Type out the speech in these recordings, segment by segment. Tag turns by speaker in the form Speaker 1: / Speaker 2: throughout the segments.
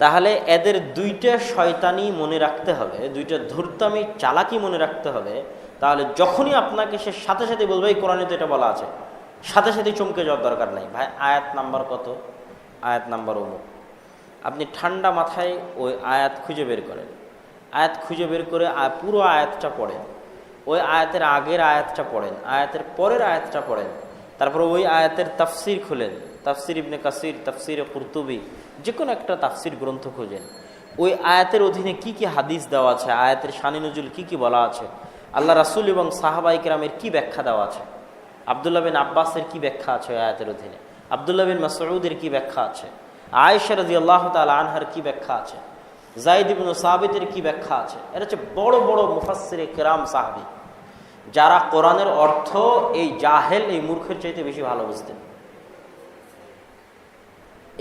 Speaker 1: তাহলে এদের দুইটা শয়তানি মনে রাখতে হবে, দুইটা ধূর্তামি চালাকি মনে রাখতে হবে, তাহলে যখনই আপনাকে সে সাথে সাথে বলবে, এই কোরআনে তো এটা বলা আছে। সাথে সাথে চমকে যাওয়ার দরকার নাই। ভাই, আয়াত নাম্বার কত? আয়াত নাম্বার অমুক। আপনি ঠান্ডা মাথায় ওই আয়াত খুঁজে বের করেন। আয়াত খুঁজে বের করে পুরো আয়াতটা পড়েন। ওই আয়াতের আগের আয়াতটা পড়েন, আয়াতের পরের আয়াতটা পড়েন। তারপর ওই আয়াতের তাফসির খুলেন। তাফসির ইবনে কাসির, তাফসির কুরতুবি যে কোনো একটা তাফসির গ্রন্থ খোঁজেন। ওই আয়াতের অধীনে কি কি হাদিস দেওয়া আছে? আয়াতের শানি নজুল কি কি বলা আছে? আল্লাহ রাসুল এবং সাহাবাই কেরামের কি ব্যাখ্যা দেওয়া আছে? আবদুল্লাহ বিন আব্বাসের কি ব্যাখ্যা আছে আয়াতের অধীনে? আবদুল্লাহ বিন মাসউদের কি ব্যাখ্যা আছে? আয়েশা রাজি আল্লাহ তাল আনহার কি ব্যাখ্যা আছে? জাইদ ইবন সাহাবিদের কি ব্যাখ্যা আছে? এরা হচ্ছে বড় বড় মুফাসির কেরাম সাহাবি, যারা কোরআনের অর্থ এই জাহেল, এই মূর্খের চাইতে বেশি ভালো বুঝতেন।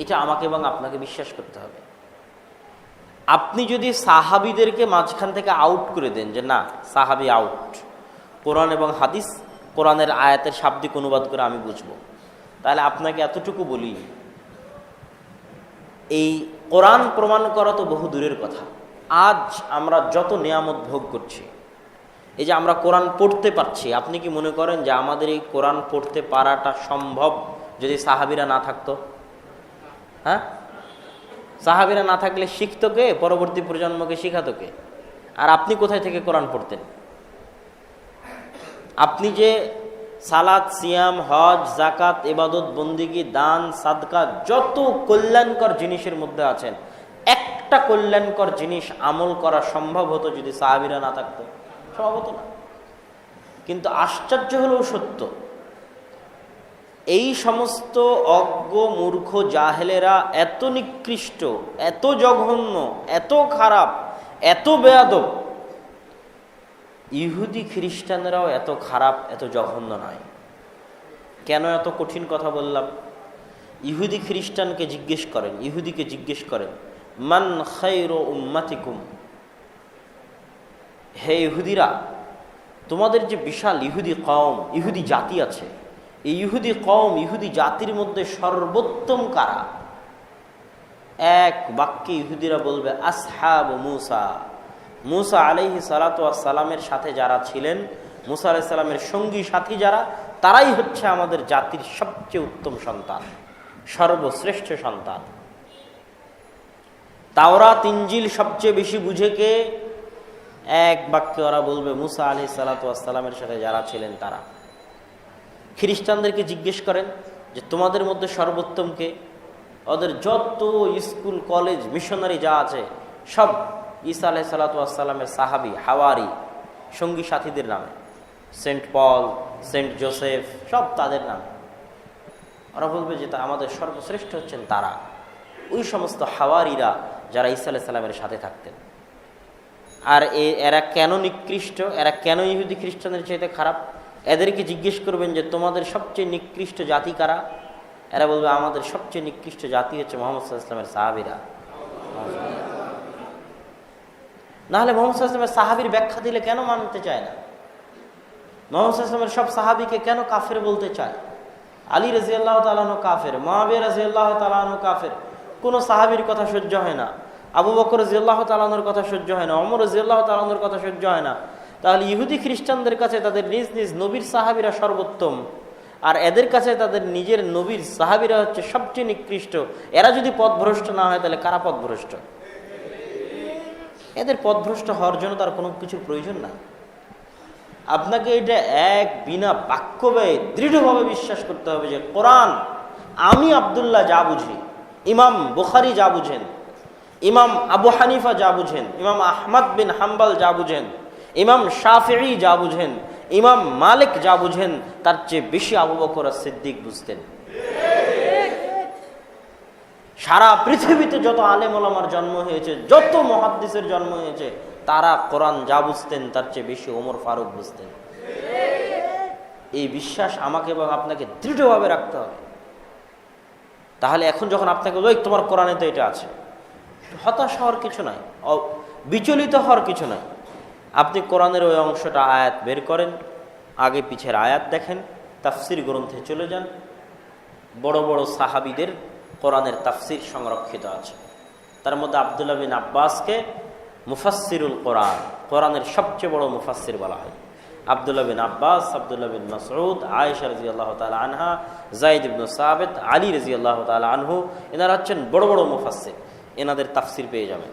Speaker 1: এটা আমাকে এবং আপনাকে বিশ্বাস করতে হবে। আপনি যদি সাহাবিদেরকে মাঝখান থেকে আউট করে দেন যে না, সাহাবি আউট কোরআন এবং হাদিস, কোরআনের আয়াতের শাব্দিক অনুবাদ করে আমি বুঝব। তাহলে আপনাকে এতটুকু বলি, এই কোরআন প্রমাণ করা তো বহু দূরের কথা। আজ আমরা যত নিয়ামত ভোগ করছি, এই যে আমরা কোরআন পড়তে পারছি, আপনি কি মনে করেন যে আমাদের এই কোরআন পড়তে পারাটা সম্ভব যদি সাহাবিরা না থাকতো? হ্যাঁ? সাহাবিরা না থাকলে শিখতো কে? পরবর্তী প্রজন্মকে শিখাতো কে? আর আপনি কোথায় থেকে কোরআন পড়তেন? আপনি যে সালাদ সিয়াম, হজ জাকাত এবাদত বন্দিগি, দান, সাদকা, যত কল্যাণকর জিনিসের মধ্যে আছেন, একটা কল্যাণকর জিনিস আমল করা সম্ভব হতো যদি সাহাবিরা না থাকতো। সম্ভব হতো না। কিন্তু আশ্চর্য হলেও সত্য এই সমস্ত অজ্ঞ, মূর্খ জাহেলেরা এত নিকৃষ্ট, এত জঘন্য, এত খারাপ, এত বেয়াদব। ইহুদি খ্রিস্টানরাও এত খারাপ, এত জঘন্য নয়। কেন এত কঠিন কথা বললাম? ইহুদি খ্রিস্টানকে জিজ্ঞেস করেন, ইহুদিকে জিজ্ঞেস করেন, মান খাইর উম্মাতিকুম? হে ইহুদিরা, তোমাদের যে বিশাল ইহুদি কম ইহুদি জাতি আছে এই ইহুদি কম ইহুদি জাতির মধ্যে সর্বোত্তম কারা? এক বাক্যে ইহুদিরা বলবে, আসহাব মুসা। মুসা আলাইহি সালাতামের সাথে যারা ছিলেন, মুসা আলাহি সাল্লামের সঙ্গী সাথী যারা, তারাই হচ্ছে আমাদের জাতির সবচেয়ে উত্তম সন্তান, সর্বশ্রেষ্ঠ সন্তান। তাওরা তিনজিল সবচেয়ে বেশি বুঝে কে? এক বাক্যে ওরা বলবে, মুসা আলি সালাতামের সাথে যারা ছিলেন তারা। খ্রিস্টানদেরকে জিজ্ঞেস করেন যে, তোমাদের মধ্যে সর্বোত্তমকে ওদের যত স্কুল, কলেজ, মিশনারি যা আছে, সব ঈসা আলাহ সালাতামের সাহাবি, হাওয়ারি, সঙ্গী সাথীদের নামে। সেন্ট পল, সেন্ট জোসেফ, সব তাদের নামে। ওরা বলবে যে, তা আমাদের সর্বশ্রেষ্ঠ হচ্ছেন তারা। ওই সমস্ত হাওয়ারিরা যারা ঈসা আলাহ সাল্লামের সাথে থাকতেন। আর এরা কেন নিকৃষ্ট? এরা কেন ইহুদি খ্রিস্টানদের চাইতে খারাপ? এদেরকে জিজ্ঞেস করবেন যে তোমাদের সবচেয়ে নিকৃষ্ট জাতি কারা? এরা বলবে, আমাদের সবচেয়ে নিকৃষ্ট জাতি হচ্ছে মোহাম্মদ ইসলামের সাহাবিরা। নাহলে মোহাম্মদ ইসলামের সাহাবির ব্যাখ্যা দিলে কেন মানতে চায় না? মোহাম্মদ ইসলামের সব সাহাবিকে কেন কাফের বলতে চায়? আলী রাজি আল্লাহ তালানো কাফের মহাবির রাজি আল্লাহ তালানো কাফের। কোনো সাহাবির কথা সহ্য হয় না। আবু বকর রাজি আল্লাহ তালানোর কথা সহ্য হয় না। অমর রাজি আল্লাহ তালানোর কথা সহ্য হয় না। তাহলে ইহুদি খ্রিস্টানদের কাছে তাদের নিজ নিজ নবীর সাহাবিরা সর্বোত্তম। আর এদের কাছে তাদের নিজের নবীর সাহাবিরা হচ্ছে সবচেয়ে নিকৃষ্ট। এরা যদি পথভ্রষ্ট না হয় তাহলে কারা পথভ্রষ্ট? এদের পথভ্রষ্ট হওয়ার জন্য তার কোনো কিছুর প্রয়োজন নাই আপনাকে এটা এক বিনা বাক্য ব্যয়ে দৃঢ়ভাবে বিশ্বাস করতে হবে যে কোরআন, আমি আবদুল্লাহ যা বুঝি, ইমাম বুখারি যা বুঝেন, ইমাম আবু হানিফা যা বুঝেন, ইমাম আহমদ বিন হাম্বাল যা বুঝেন ইমাম শাফি যা বুঝেন, ইমাম মালিক যা বুঝেন, তার চেয়ে বেশি আবু বকর সিদ্দিক বুঝতেন। সারা পৃথিবীতে যত আলেম ওলামার জন্ম হয়েছে, যত মহাদ্দিসের জন্ম হয়েছে, তারা কোরআন যা বুঝতেন, তার চেয়ে বেশি ওমর ফারুক বুঝতেন। এই বিশ্বাস আমাকে এবং আপনাকে দৃঢ়ভাবে রাখতে হবে। তাহলে এখন যখন আপনাকে ওই তোমার কোরআনে তো এটা আছে। হতাশ হওয়ার কিছু নাই বিচলিত হওয়ার কিছু নাই। আপনি কোরআনের ওই অংশটা আয়াত বের করেন, আগে পিছের আয়াত দেখেন, তাফসির গ্রন্থে চলে যান। বড় বড় সাহাবিদের কোরআনের তাফসির সংরক্ষিত আছে। তার মধ্যে আবদুল্লাহ বিন আব্বাসকে মুফাসিরুল কোরআন, কোরআনের সবচেয়ে বড় মুফাসির বলা হয়। আবদুল্লাহ বিন আব্বাস, আবদুল্লাহ বিন মাসউদ, আয়েশা রাজি আল্লাহ তালা আনহা জাইদ ইবনু সাবেদ আলী রাজি আল্লাহ তালা আনহু, এনারা হচ্ছেন বড় বড় মুফাসির এনাদের তাফসির পেয়ে যাবেন।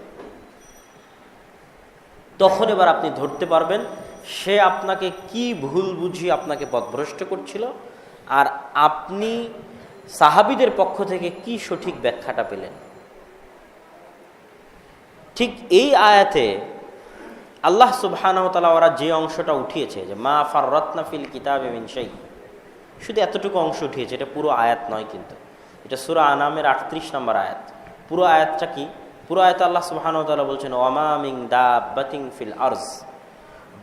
Speaker 1: তখন এবার আপনি ধরতে পারবেন সে আপনাকে কি ভুল বুঝিয়ে আপনাকে পথভ্রষ্ট করছিল আর আপনি সাহাবিদের পক্ষ থেকে কি সঠিক ব্যাখ্যাটা পেলেন। ঠিক এই আয়াতে আল্লাহ সুবহানাহতালা ওরা যে অংশটা উঠিয়েছে যে মা ফার রত্নাফিল কিতাব মিনসাই শুধু এতটুকু অংশ উঠিয়েছে, এটা পুরো আয়াত নয় কিন্তু। এটা সুরা আনামের আটত্রিশ নম্বর আয়াত। পুরো আয়াতটা কি? পুরো আয়াত আল্লাহ সুবহানাহতালা বলছেন ওয়ামামিং দা বাতিং ফিল আর্জ।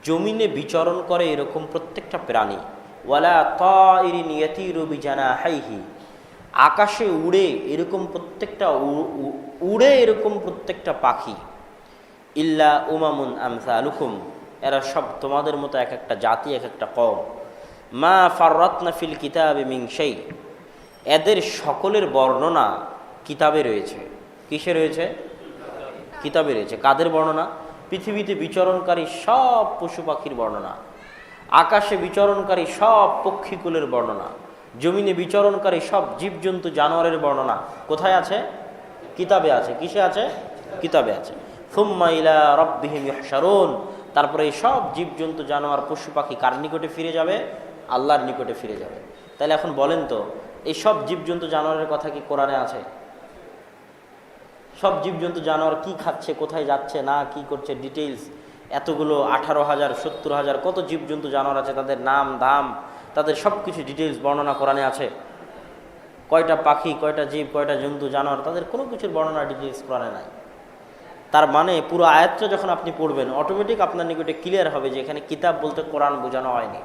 Speaker 1: জমিনে বিচরণ করে এরকম প্রত্যেকটা প্রাণী। ওয়ালা তিন ইয়াতিরু জানা হাইহি আকাশে উড়ে এরকম প্রত্যেকটা উড়ে এরকম প্রত্যেকটা পাখি। ইল্লা উমামুন আমসা আলুকুম এরা সব তোমাদের মতো এক একটা জাতি এক একটা কম মা ফাররত্না ফিল কিতাবে মিংসাই এদের সকলের বর্ণনা কিতাবে রয়েছে। কিসে রয়েছে? কিতাবে রয়েছে। কাদের বর্ণনা? পৃথিবীতে বিচরণকারী সব পশু পাখির বর্ণনা। আকাশে বিচরণকারী সব পক্ষীকুলের বর্ণনা। জমিনে বিচরণকারী সব জীবজন্তু জানোয়ারের বর্ণনা। কোথায় আছে? কিতাবে আছে। কিসে আছে? কিতাবে আছে। ফুম্মা ইলা রব্বিহিম ইহশারুন। তারপরে এই সব জীবজন্তু জানোয়ার পশু পাখি কার নিকটে ফিরে যাবে? আল্লাহর নিকটে ফিরে যাবে। তাহলে এখন বলেন তো, এই সব জীবজন্তু জানোয়ারের কথা কি কোরআনে আছে? সব জীবজন্তু জানোয়ার কি খাচ্ছে, কোথায় যাচ্ছে, না কি করছে ডিটেইলস এতগুলো আঠারো হাজার, সত্তর হাজার, কত জীবজন্তু জানোয়ার আছে, তাদের নাম, দাম, তাদের সব কিছু ডিটেইলস বর্ণনা কোরআনে আছে। কয়টা পাখি, কয়টা জীব, কয়টা জন্তু, জানোয়ার, তাদের কোনো কিছুর বর্ণনা ডিটেইলস কোরআনে নাই। তার মানে পুরো আয়াতটা যখন আপনি পড়বেন অটোমেটিক আপনার নিকটে ক্লিয়ার হবে যে এখানে কিতাব বলতে কোরআন বোঝানো হয়নি।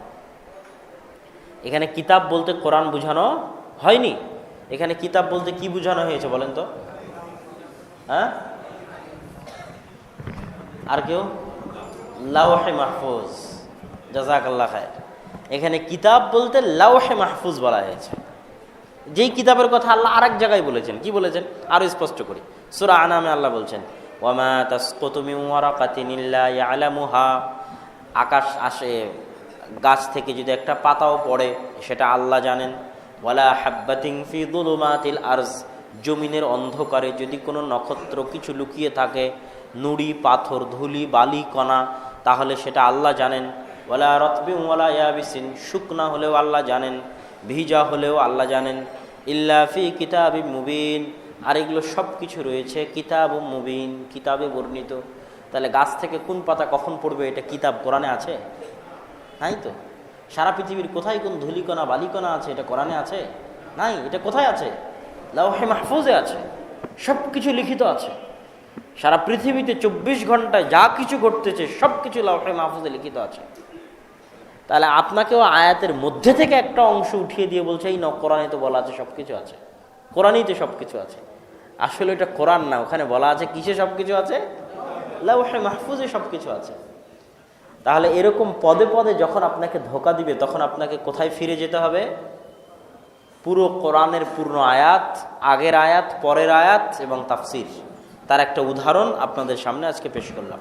Speaker 1: এখানে কিতাব বলতে কোরআন বোঝানো হয়নি। এখানে কিতাব বলতে কি বোঝানো হয়েছে বলেন তো? হ্যাঁ? আর কেউ? লাউহে মাহফুজ। জাজাক আল্লাহ খায় এখানে কিতাব বলতে লাউহে মাহফুজ বলা হয়েছে। যেই কিতাবের কথা আল্লাহ আরেক জায়গায় বলেছেন। কি বলেছেন? আরও স্পষ্ট করি। সুরা আনামে আল্লাহ বলছেন আকাশ আসে, গাছ থেকে যদি একটা পাতাও পড়ে, সেটা আল্লাহ জানেন। ওয়ালা হাব্বাতিং ফি দুলুমাতিল আরজ। জমিনের অন্ধকারে যদি কোনো নক্ষত্র কিছু লুকিয়ে থাকে, নুড়ি, পাথর, ধুলি, বালি, কণা, তাহলে সেটা আল্লাহ জানেন। ওয়ালা রতবি ওয়ালা ইয়াবিসিন, শুকনা হলেও আল্লাহ জানেন, ভিজা হলেও আল্লাহ জানেন। ইল্লা ফি কিতাবি মুবিন, আর এগুলো সব কিছু রয়েছে কিতাব মুবিন, কিতাবে বর্ণিত। তাহলে গাছ থেকে কোন পাতা কখন পড়বে, এটা কিতাব কোরআনে আছে? নাই তো? সারা পৃথিবীর কোথায় কোন ধুলিকণা, বালিকণা আছে, এটা কোরআনে আছে? নাই, এটা কোথায় আছে? লাউহে মাহফুজে আছে সব কিছু লিখিত আছে। সারা পৃথিবীতে চব্বিশ ঘন্টায় যা কিছু ঘটতেছে সব কিছু লাউহে মাহফুজে লিখিত আছে। তাহলে আপনাকেও আয়াতের মধ্যে থেকে একটা অংশ উঠিয়ে দিয়ে বলছে, এই ন কোরআনে তো বলা আছে সব কিছু আছে। কোরআনেই তো সব কিছু আছে। আসলে এটা কোরআন না, ওখানে বলা আছে কিসে সব কিছু আছে? লাউহে মাহফুজে সব কিছু আছে। তাহলে এরকম পদে পদে যখন আপনাকে ধোকা দিবে, তখন আপনাকে কোথায় ফিরে যেতে হবে? পুরো কোরআনের পূর্ণ আয়াত, আগের আয়াত, পরের আয়াত এবং তাফসির। তার একটা উদাহরণ আপনাদের সামনে আজকে পেশ করলাম।